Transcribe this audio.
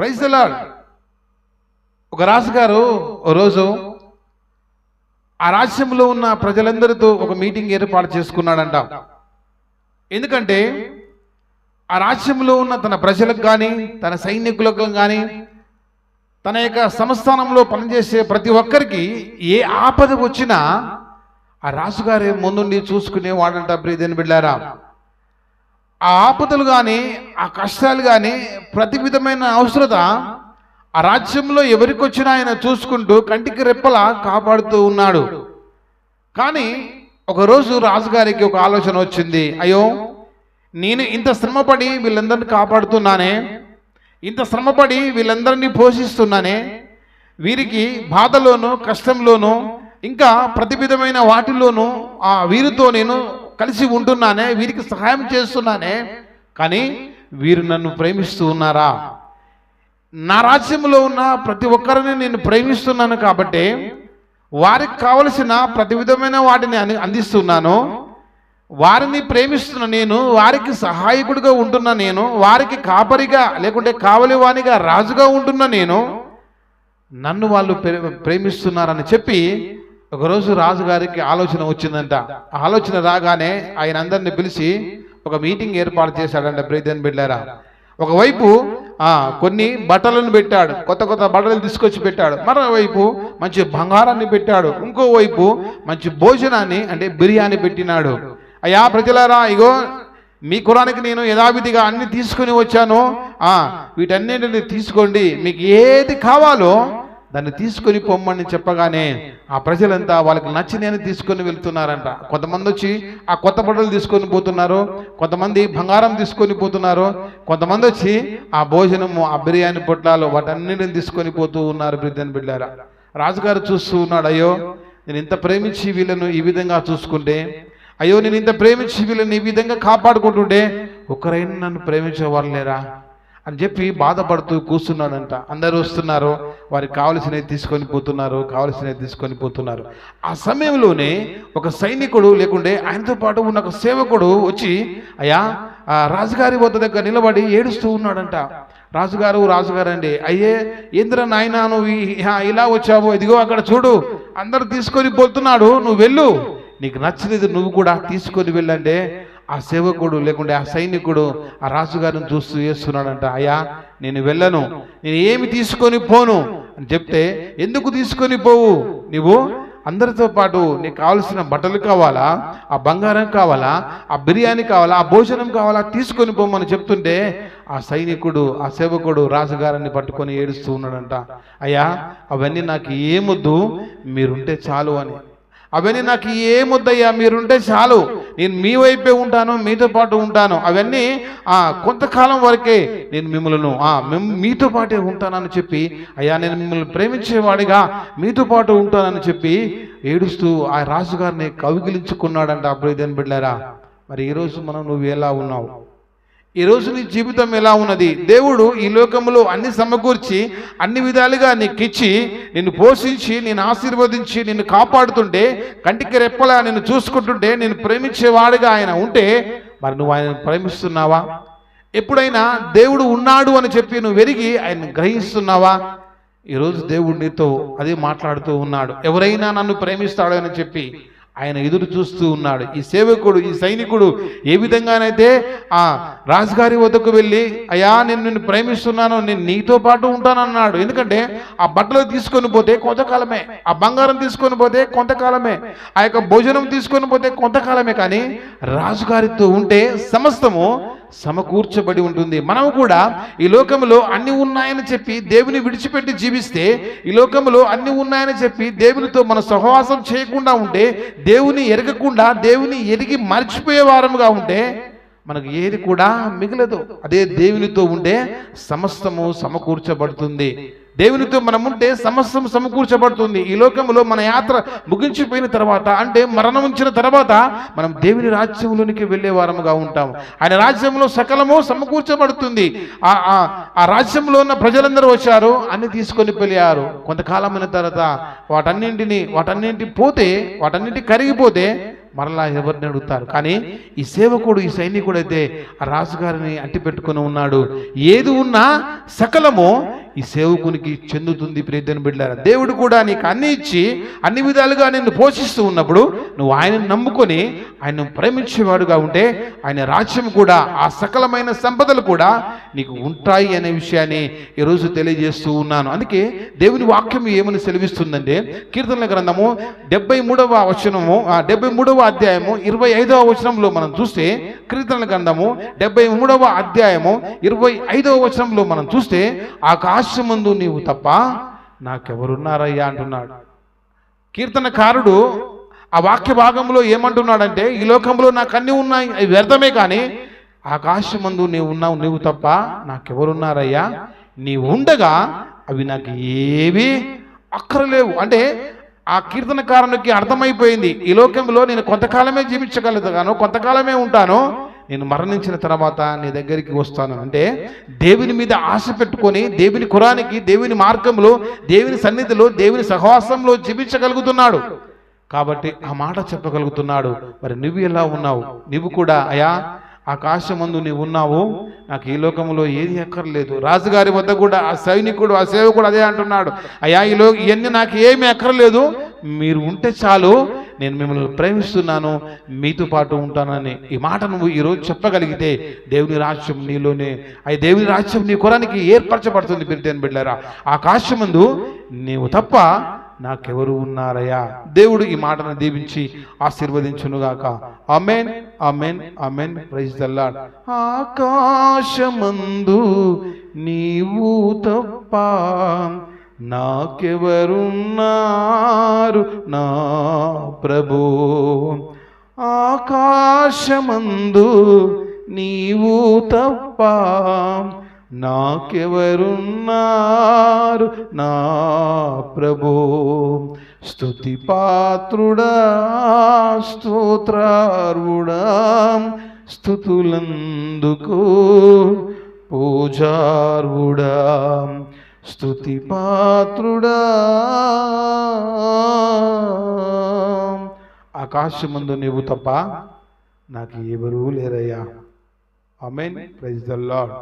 Praise lord ఒక రాజుగారు ఓ రోజు ఆ రాజ్యంలో ఉన్న ప్రజలందరితో ఒక మీటింగ్ ఏర్పాటు చేసుకున్నాడంట. ఎందుకంటే ఆ రాజ్యంలో ఉన్న తన ప్రజలకు కానీ తన సైనికులకు కానీ తన యొక్క సంస్థానంలో పనిచేసే ప్రతి ఒక్కరికి ఏ ఆపద వచ్చినా ఆ రాజుగారి ముందుండి చూసుకునేవాడంట ప్రీతిని బిళ్ళారా ఆ ఆపదలు కానీ ఆ కష్టాలు కానీ ప్రతి విధమైన అవసరత ఆ రాజ్యంలో ఎవరికి వచ్చినా ఆయన చూసుకుంటూ కంటికి రెప్పలా కాపాడుతూ ఉన్నాడు. కానీ ఒకరోజు రాజుగారికి ఒక ఆలోచన వచ్చింది. అయ్యో నేను ఇంత శ్రమపడి వీళ్ళందరినీ కాపాడుతున్నానే ఇంత శ్రమపడి వీళ్ళందరినీ పోషిస్తున్నానే వీరికి బాధలోను కష్టంలోను ఇంకా ప్రతి విధమైన వాటిలోనూ ఆ వీరితో నేను కలిసి ఉంటున్నానే వీరికి సహాయం చేస్తున్నానే కానీ వీరు నన్ను ప్రేమిస్తూ ఉన్నారా? నా రాజ్యంలో ఉన్న ప్రతి ఒక్కరిని నేను ప్రేమిస్తున్నాను కాబట్టి వారికి కావలసిన ప్రతి విధమైన వాటిని అని అందిస్తున్నాను. వారిని ప్రేమిస్తున్న నేను వారికి సహాయకుడిగా ఉంటున్న నేను వారికి కాపరిగా లేకుంటే కావలివానిగా రాజుగా ఉంటున్న నేను నన్ను వాళ్ళు ప్రే- ప్రేమిస్తున్నారని చెప్పి ఒకరోజు రాజుగారికి ఆలోచన వచ్చిందంట. ఆలోచన రాగానే ఆయన అందరిని పిలిచి ఒక మీటింగ్ ఏర్పాటు చేశాడంట బ్రీదన్ బిడ్డారా ఒకవైపు కొన్ని బట్టలను పెట్టాడు. కొత్త కొత్త బట్టలు తీసుకొచ్చి పెట్టాడు. మరోవైపు మంచి బంగారాన్ని పెట్టాడు. ఇంకోవైపు మంచి భోజనాన్ని అంటే బిర్యానీ పెట్టినాడు. అయ్యా ప్రజలారా ఇగో మీ కురానికి నేను యథావిధిగా అన్ని తీసుకుని వచ్చాను. వీటన్నింటినీ వీటన్నిటిని తీసుకోండి. మీకు ఏది కావాలో దాన్ని తీసుకొని పొమ్మని చెప్పగానే ఆ ప్రజలంతా వాళ్ళకి నచ్చినని తీసుకొని వెళ్తున్నారంట. కొంతమంది వచ్చి ఆ కొత్త బట్టలు తీసుకొని పోతున్నారు కొంతమంది బంగారం తీసుకొని పోతున్నారు కొంతమంది వచ్చి ఆ భోజనము ఆ బిర్యానీ పొట్లాలు వాటన్నిటిని తీసుకొని పోతూ ఉన్నారు బిడ్డని బిడ్డారా. రాజుగారు చూస్తూ ఉన్నాడు అయ్యో నేను ఇంత ప్రేమించి వీళ్ళను ఈ విధంగా చూసుకుంటే అయ్యో నేను ఇంత ప్రేమించి వీళ్ళని ఈ విధంగా కాపాడుకుంటుంటే ఒక్కరైనా నన్ను ప్రేమించేవారు లేరా? అని చెప్పి బాధపడుతూ కూర్చున్నాడంట. అందరూ వస్తున్నారు. వారికి కావలసినవి తీసుకొని పోతున్నారు. కావలసినవి తీసుకొని పోతున్నారు. ఆ సమయంలోనే ఒక సైనికుడు లేకుంటే ఆయనతో పాటు ఉన్న ఒక సేవకుడు వచ్చి అయ్యా ఆ రాజుగారి వద్ద దగ్గర నిలబడి ఏడుస్తూ ఉన్నాడంట. రాజుగారు రాజుగారు అండి అయ్యే ఏంద్ర నాయనా నువ్వు ఇలా వచ్చావు? ఇదిగో అక్కడ చూడు. అందరు తీసుకొని పోతున్నాడు. నువ్వు వెళ్ళు. నీకు నచ్చలేదు నువ్వు కూడా తీసుకొని వెళ్ళండి. ఆ సేవకుడు లేకుంటే ఆ సైనికుడు ఆ రాజుగారిని చూస్తూ చేస్తున్నాడంట అయ్యా నేను వెళ్ళను. నేను ఏమి తీసుకొని పోను? అని చెప్తే ఎందుకు తీసుకొని పోవు? నువ్వు అందరితో పాటు నీకు కావాల్సిన బట్టలు కావాలా? ఆ బంగారం కావాలా? ఆ బిర్యానీ కావాలా? ఆ భోజనం కావాలా? తీసుకొని పోమని చెప్తుంటే ఆ సైనికుడు ఆ సేవకుడు రాజుగారిని పట్టుకొని ఏడుస్తూ ఉన్నాడంట అయ్యా అవన్నీ నాకు ఏమొద్దు మీరుంటే చాలు అని. అవన్నీ నాకు ఏ ముద్దయ్యా? మీరుంటే చాలు. నేను మీ వైపే ఉంటాను మీతో పాటు ఉంటాను. అవన్నీ ఆ కొంతకాలం వరకే నేను మిమ్మల్ని ఆ మీతో పాటే ఉంటానని చెప్పి అయ్యా నేను మిమ్మల్ని ప్రేమించేవాడిగా మీతో పాటు ఉంటానని చెప్పి ఏడుస్తూ ఆ రాజుగారిని కవిగిలించుకున్నాడంట అప్పుడు ఇదని బిడ్డారా మరి ఈరోజు మనం నువ్వు ఎలా ఉన్నావు? ఈ రోజు నీ జీవితం ఎలా ఉన్నది? దేవుడు ఈ లోకములో అన్ని సమకూర్చి అన్ని విధాలుగా నీకిచ్చి నిన్ను పోషించి నేను ఆశీర్వదించి నిన్ను కాపాడుతుంటే కంటికి రెప్పలా నిన్ను చూసుకుంటుంటే నేను ప్రేమించేవాడిగా ఆయన ఉంటే మరి నువ్వు ఆయన ప్రేమిస్తున్నావా? ఎప్పుడైనా దేవుడు ఉన్నాడు అని చెప్పి నువ్వు వెరిగి ఆయన గ్రహిస్తున్నావా? ఈరోజు దేవుడు నీతో అదే మాట్లాడుతూ ఉన్నాడు. ఎవరైనా నన్ను ప్రేమిస్తాడు అని చెప్పి ఆయన ఎదురు చూస్తూ ఉన్నాడు. ఈ సేవకుడు ఈ సైనికుడు ఏ విధంగానైతే ఆ రాజుగారి వద్దకు వెళ్ళి అయ్యా నేను నిన్ను ప్రేమిస్తున్నాను నేను నీతో పాటు ఉంటానన్నాడు. ఎందుకంటే ఆ బట్టలు తీసుకొని పోతే కొంతకాలమే ఆ బంగారం తీసుకొని పోతే కొంతకాలమే ఆ యొక్క భోజనం తీసుకొని పోతే కొంతకాలమే కానీ రాజుగారితో ఉంటే సమస్తము సమకూర్చబడి ఉంటుంది. మనం కూడా ఈ లోకంలో అన్ని ఉన్నాయని చెప్పి దేవుని విడిచిపెట్టి జీవిస్తే ఈ లోకంలో అన్ని ఉన్నాయని చెప్పి దేవునితో మన సహవాసం చేయకుండా ఉంటే దేవుని ఎరగకుండా దేవుని ఎరిగి మర్చిపోయే వారముగా ఉంటే మనకు ఏది కూడా మిగలదు. అదే దేవునితో ఉంటే సమస్తము సమకూర్చబడుతుంది. దేవునితో మనం ఉంటే సమస్తం సమకూర్చబడుతుంది. ఈ లోకంలో మన యాత్ర ముగించిపోయిన తర్వాత అంటే మరణం ఉంచిన తర్వాత మనం దేవుని రాజ్యంలోనికి వెళ్ళే వారముగా ఉంటాం ఆయన రాజ్యంలో సకలము సమకూర్చబడుతుంది. ఆ రాజ్యంలో ఉన్న ప్రజలందరూ వచ్చారు అన్ని తీసుకొని వెళ్ళారు. కొంతకాలమైన తర్వాత వాటన్నింటిని వాటన్నింటి పోతే వాటన్నింటి కరిగిపోతే మరలా ఎవరిని అడుగుతారు? కానీ ఈ సేవకుడు ఈ సైనికుడు అయితే ఆ రాజుగారిని అంటి పెట్టుకుని ఉన్నాడు. ఏది ఉన్నా సకలము ఈ సేవకునికి చెందుతుంది ప్రియతని బిడ్డారా? దేవుడు కూడా నీకు అన్ని ఇచ్చి అన్ని విధాలుగా నిన్ను పోషిస్తూ ఉన్నప్పుడు నువ్వు ఆయనను నమ్ముకొని ఆయన ప్రేమించేవాడుగా ఉంటే ఆయన రాజ్యం కూడా ఆ సకలమైన సంపదలు కూడా నీకు ఉంటాయి అనే విషయాన్ని ఈరోజు తెలియజేస్తూ ఉన్నాను. అందుకే దేవుని వాక్యం ఏమని సెలవిస్తుందంటే కీర్తనల గ్రంథము డెబ్బై మూడవ వచనము ఆ డెబ్బై మూడవ అధ్యాయము ఇరవై ఐదవ వచనంలో మనం చూస్తే కీర్తనల గ్రంథము డెబ్బై మూడవ అధ్యాయము ఇరవై ఐదవ వచనంలో మనం చూస్తే ఆకాశమందు నీవు తప్ప నాకెవరున్నారయ్యా అంటున్నాడు. కీర్తనకారుడు ఆ వాక్య భాగంలో ఏమంటున్నాడంటే ఈ లోకంలో నాకు అన్నీ ఉన్నాయి అవి వ్యర్థమే కానీ ఆకాశమందు నీవు ఉన్నావు నీవు తప్ప నాకెవరున్నారయ్యా? నీవు ఉండగా అవి నాకు ఏవి అక్కరలేవు. అంటే ఆ కీర్తనకారునికి అర్థమైపోయింది ఈ లోకంలో నేను కొంతకాలమే జీవించగలుగుతాను కొంతకాలమే ఉంటాను నేను మరణించిన తర్వాత నీ దగ్గరికి వస్తాను. అంటే దేవుని మీద ఆశ పెట్టుకొని దేవుని కురానికి దేవుని మార్గంలో దేవుని సన్నిధిలో దేవుని సహవాసంలో జీవించగలుగుతున్నాడు. కాబట్టి ఆ మాట చెప్పగలుగుతున్నాడు. మరి నువ్వు ఎలా ఉన్నావు? నువ్వు కూడా అయా ఆకాశమందు నీవు ఉన్నావు నాకు ఈ లోకంలో ఏది అక్కర్లేదు రాజుగారి వద్ద కూడా ఆ సైనికుడు ఆ సేవకుడు అదే అంటున్నాడు. అయ్యా ఈ లో ఇవన్నీ నాకు ఏమీ అక్కర్లేదు మీరు ఉంటే చాలు. నేను మిమ్మల్ని ప్రేమిస్తున్నాను. మీతో పాటు ఉంటానని ఈ మాట నువ్వు ఈరోజు చెప్పగలిగితే దేవుని రాజ్యం నీలోనే. అవి దేవుని రాజ్యం నీ కొరానికి ఏర్పరచబడుతుంది బిడ్డని బిడ్డారా ఆకాశమందు నీవు తప్ప నాకెవరు ఉన్నారయ్యా? దేవుడు ఈ మాటను దీవించి ఆశీర్వదించునుగాక. Amen amen amen praise the lord ఆకాశమందు నీవు తప్ప నాకెవరున్నారు నా ప్రభు? ఆకాశమందు నీవు తప్ప నాకెవరున్నారు నా ప్రభో? స్థుతి పాత్రుడా స్తోత్రార్వుడా స్థుతులందుకు పూజార్వుడా స్థుతి పాత్రుడా. ఆకాశమందు నీవు తప్ప నాకు ఎవరూ లేరయ్యా. Amen praise the lord